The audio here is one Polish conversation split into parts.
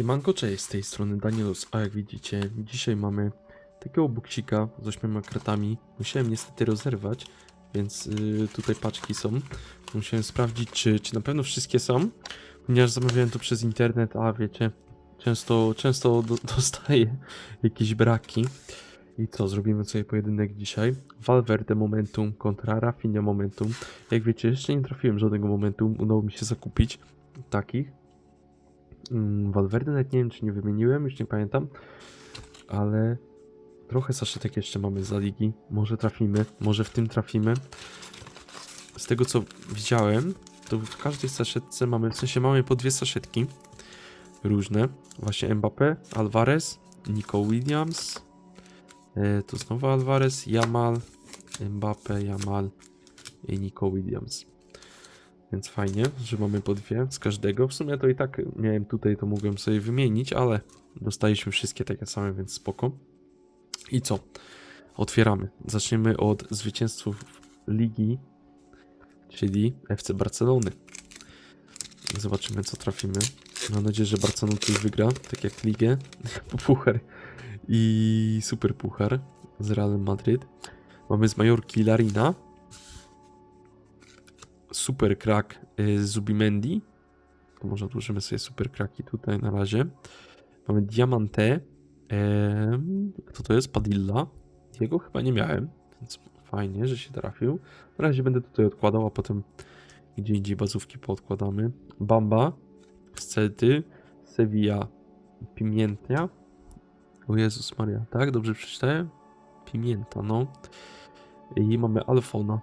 Siemanko, cześć, z tej strony Danielus, a jak widzicie, dzisiaj mamy takiego buksika z ośmioma kratami. Musiałem niestety rozerwać, więc y, tutaj paczki są. Musiałem sprawdzić, czy, czy na pewno wszystkie są, ponieważ zamawiałem to przez internet, a wiecie, często, często do, dostaję jakieś braki. I co, zrobimy sobie pojedynek dzisiaj. Valverde Momentum kontra Rafinha Momentum. Jak wiecie, jeszcze nie trafiłem żadnego Momentum, udało mi się zakupić takich. Mm, Valverde nawet nie wiem, czy nie wymieniłem, już nie pamiętam. Ale trochę saszetek jeszcze mamy za ligi. Może trafimy, może w tym trafimy. Z tego co widziałem, to w każdej saszetce mamy, w sensie mamy po dwie saszetki różne. Właśnie Mbappé, Alvarez, Nico Williams, e, tu znowu Alvarez, Jamal, Mbappé, Jamal i Nico Williams. Więc fajnie, że mamy po dwie z każdego. W sumie to i tak miałem tutaj, to mogłem sobie wymienić, ale dostaliśmy wszystkie takie same, więc spoko. I co? Otwieramy. Zaczniemy od zwycięzców ligi, czyli FC Barcelony. Zobaczymy, co trafimy. Mam nadzieję, że Barcelona coś wygra, tak jak ligę, puchar i super puchar z Realem Madryt. Mamy z Majorki Larina, super krak y, Zubimendi. To może odłożymy sobie super kraki tutaj na razie. Mamy Diamante. Kto to jest? Padilla. Jego chyba nie miałem, więc fajnie, że się trafił. Na razie będę tutaj odkładał, a potem gdzie indziej bazówki poodkładamy. Bamba z Celty. Sevilla Pimienta. O Jezus Maria, tak? Dobrze przeczytałem? Pimienta, no. I mamy Alfona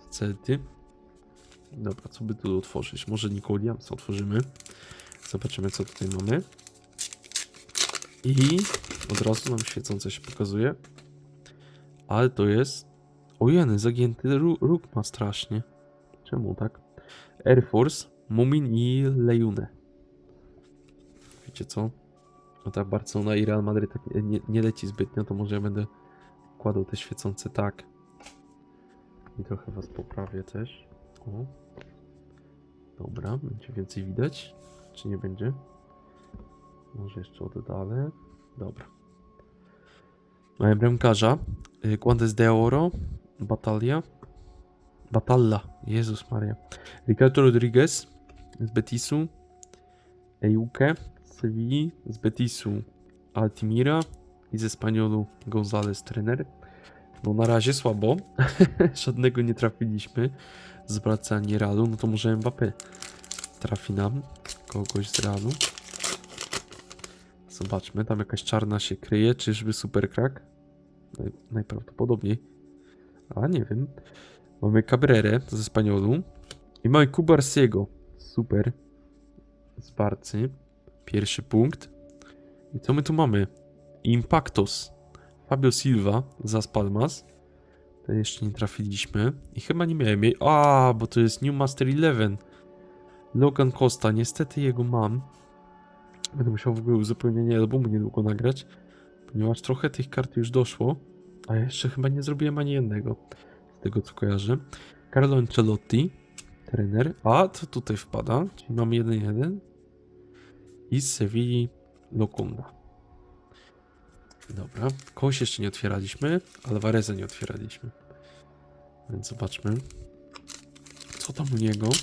z Celty. Dobra, co by tu otworzyć? Może Nico Williamsa otworzymy. Zobaczymy, co tutaj mamy. I od razu nam świecące się pokazuje. Ale to jest... Ojeny, zagięty ró- róg ma strasznie. Czemu tak? Air Force, Mumin i Lejune. Wiecie co? No tak Barcelona i Real Madrid tak nie, nie, leci zbytnio, to może ja będę kładał te świecące tak. I trochę was poprawię też. O. Dobra, będzie więcej widać. Czy nie będzie? Może jeszcze oddalę. Dobra. Mamy bramkarza. y, Guantes de Oro. Batalia. Batalla. Jezus Maria. Ricardo Rodriguez z Betisu. Ejuke z. Z Betisu Altimira. I ze Spaniolu González trener. No na razie słabo. Żadnego nie trafiliśmy z Barca Realu. No to może Mbappé trafi nam kogoś z Realu. Zobaczmy, tam jakaś czarna się kryje. Czyżby super krak? Naj, najprawdopodobniej. A nie wiem. Mamy Cabrerę ze Spaniolu. I mamy Kubarsiego. Super. Z Barcy. Pierwszy punkt. I co my tu mamy? Impactos. Fabio Silva za Palmas. To jeszcze nie trafiliśmy. I chyba nie miałem jej. A, bo to jest New Master 11. Logan Costa. Niestety jego mam. Będę musiał w ogóle uzupełnienie albumu niedługo nagrać. Ponieważ trochę tych kart już doszło. A jeszcze chyba nie zrobiłem ani jednego. Z tego co kojarzę. Carlo Ancelotti. Trener. A, to tutaj wpada. Czyli mamy 1-1. I z Sewilli Locunda. Dobra. Kogoś jeszcze nie otwieraliśmy. Alvareza nie otwieraliśmy. Więc zobaczmy. Co tam u niego?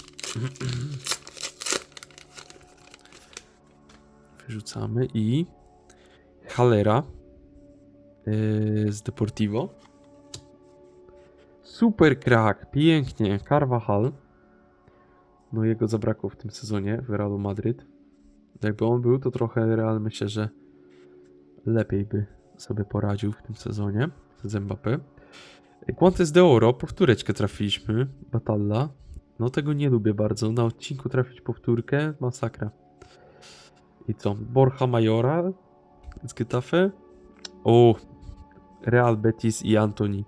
Wyrzucamy i Halera yy, z Deportivo. Super krak, pięknie. Carvajal. No jego zabrakło w tym sezonie w Realu Madryt. Jakby on był, to trochę Real myślę, że lepiej by sobie poradził w tym sezonie z Mbappé. Quantes de Oro, powtóreczkę trafiliśmy. Batalla. No tego nie lubię bardzo. Na odcinku trafić powtórkę, masakra. I co? Borja Majora z Getafe. O, Real Betis i Antoni.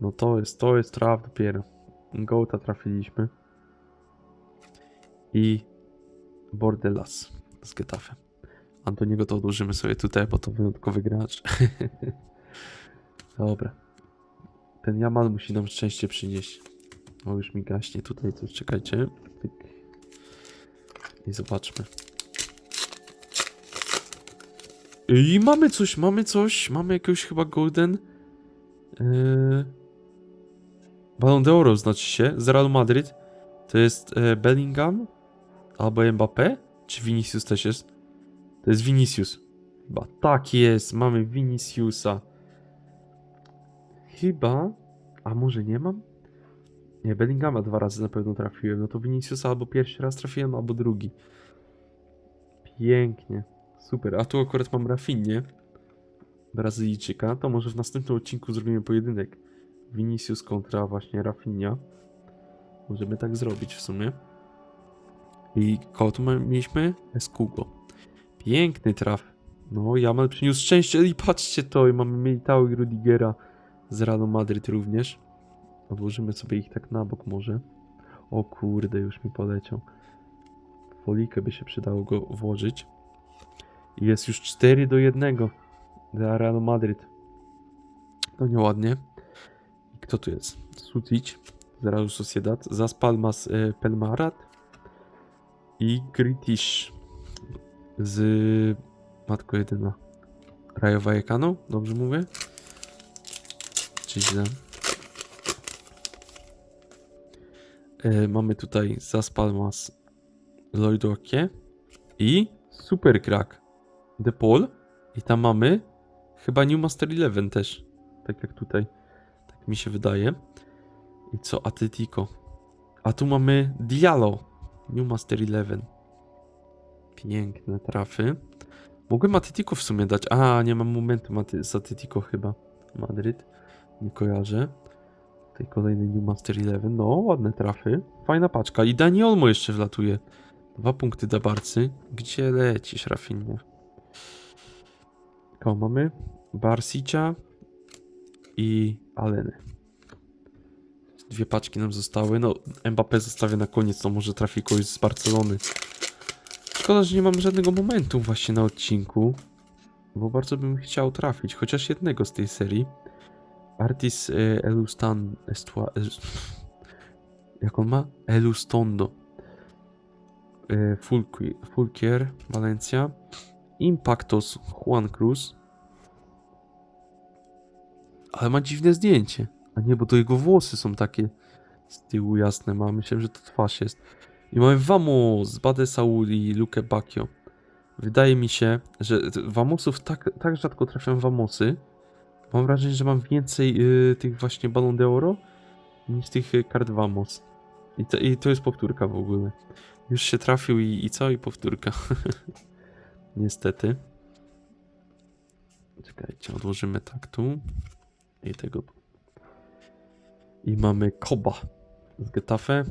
No to jest, to jest traf dopiero. Gołta trafiliśmy. I Bordelas z Getafe. Antoniego to odłożymy sobie tutaj, bo to wyjątkowy gracz. Dobra. Ten Jamal musi nam szczęście przynieść. O, już mi gaśnie tutaj coś, czekajcie. I zobaczmy. I mamy coś, mamy coś, mamy jakiegoś chyba golden. Yy... Ballon d'Oro znaczy się, z Real Madrid. To jest e, Bellingham albo Mbappé, czy Vinicius też jest? To jest Vinicius. Chyba tak jest, mamy Viniciusa. Chyba, a może nie mam? Nie, Bellingama dwa razy na pewno trafiłem. No to Viniciusa albo pierwszy raz trafiłem, albo drugi. Pięknie. Super. A tu akurat mam Rafinnie. Brazylijczyka. To może w następnym odcinku zrobimy pojedynek. Vinicius kontra właśnie Rafinha. Możemy tak zrobić w sumie. I ma- mieliśmy? Escugo. Piękny traf. No, Jamal przyniósł szczęście. I patrzcie to, i mamy Militao i Rudigera z Realu Madryt również. Odłożymy sobie ich tak na bok może. O kurde, już mi poleciał. Folikę by się przydało go włożyć. Jest już 4 do 1 dla Realu Madryt. To nieładnie. Kto tu jest? Sutic z Realu Sociedad. Zas Palmas e, Pelmarat. I Gritish z Matko Jedyna. Rayo Vallecano? Dobrze mówię? Czy źle? E, mamy tutaj Zas Palmas Lloyd Okie i Super Crack The Paul i tam mamy chyba New Master 11 też, tak jak tutaj, tak mi się wydaje. I co Atletico? A tu mamy Diallo New Master 11. Piękne trafy. Mogłem Atletico w sumie dać. A, nie mam momentu z Atletico chyba. Madryt. Nie kojarzę. Tutaj kolejny New Master 11. No, ładne trafy. Fajna paczka. I Dani Olmo jeszcze wlatuje. Dwa punkty dla Barcy. Gdzie lecisz, Rafinha? O, mamy Barsicia i Aleny. Dwie paczki nam zostały. No, Mbappé zostawię na koniec, to może trafi kogoś z Barcelony. Szkoda, że nie mam żadnego momentu właśnie na odcinku. Bo bardzo bym chciał trafić, chociaż jednego z tej serii. Artis e, Elustan... Estua, es, jak on ma? Elustondo. E, Fulqui- Fulquier, Valencia. Impactos, Juan Cruz. Ale ma dziwne zdjęcie. A nie, bo to jego włosy są takie z tyłu jasne. Ma. Myślałem, że to twarz jest. I mamy Vamos, Bade Saul i Luke Bacchio. Wydaje mi się, że Vamosów tak, tak rzadko trafiam w Vamosy. Mam wrażenie, że mam więcej y, tych właśnie Ballon d'Oro niż tych y, kart Vamos. I to, I to jest powtórka w ogóle. Już się trafił i, i co? I powtórka. Niestety. Czekajcie, odłożymy tak tu. I tego. I mamy Koba z Getafe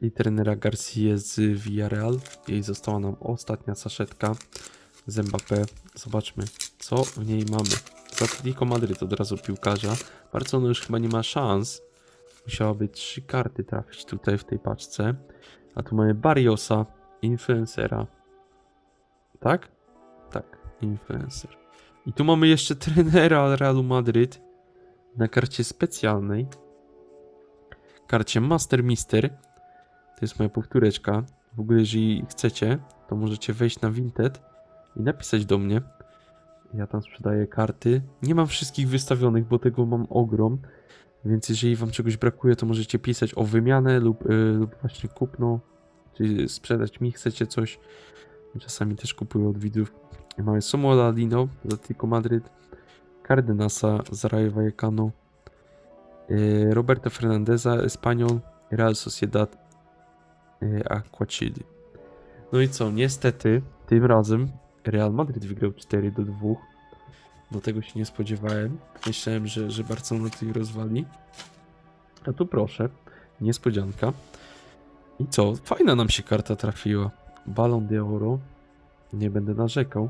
i trenera Garcia z Villarreal. I została nam ostatnia saszetka z Mbappé. Zobaczmy, co w niej mamy. Z Atletico Madryt od razu piłkarza. Barcelona już chyba nie ma szans. Musiałaby trzy karty trafić tutaj w tej paczce. A tu mamy Barriosa, Influencera. Tak? Tak, Influencer. I tu mamy jeszcze trenera Realu Madryt na karcie specjalnej. Karcie Master Mister. Jest moja powtóreczka. W ogóle, jeżeli chcecie, to możecie wejść na Vinted i napisać do mnie. Ja tam sprzedaję karty. Nie mam wszystkich wystawionych, bo tego mam ogrom. Więc jeżeli wam czegoś brakuje, to możecie pisać o wymianę lub, y, lub właśnie kupno. Czy sprzedać mi chcecie coś. Czasami też kupuję od widzów. Mamy Samuela Lino z Atletico Madryt. Cardenasa z Rayo Vallecano. y, Roberto Fernandeza, Espanyol. Real Sociedad. Y, Aqua Chili. No i co? Niestety, tym razem Real Madryt wygrał 4 do 2. Do tego się nie spodziewałem. Myślałem, że, że Barcelona tutaj rozwali. A tu proszę, niespodzianka. I co? Fajna nam się karta trafiła. Ballon d'Oro. Nie będę narzekał.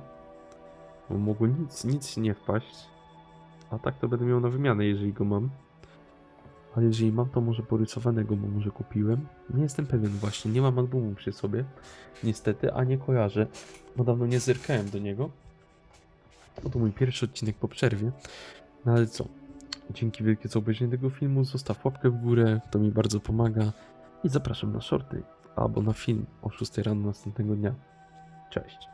Bo mogło nic, nic nie wpaść. A tak to będę miał na wymianę, jeżeli go mam. Ale jeżeli mam, to może porysowanego, bo może kupiłem. Nie jestem pewien właśnie, nie mam albumu przy sobie. Niestety, a nie kojarzę, bo dawno nie zerkałem do niego. Bo to mój pierwszy odcinek po przerwie. No ale co? Dzięki wielkie za obejrzenie tego filmu. Zostaw łapkę w górę, to mi bardzo pomaga. I zapraszam na shorty albo na film o 6 rano następnego dnia. Cześć.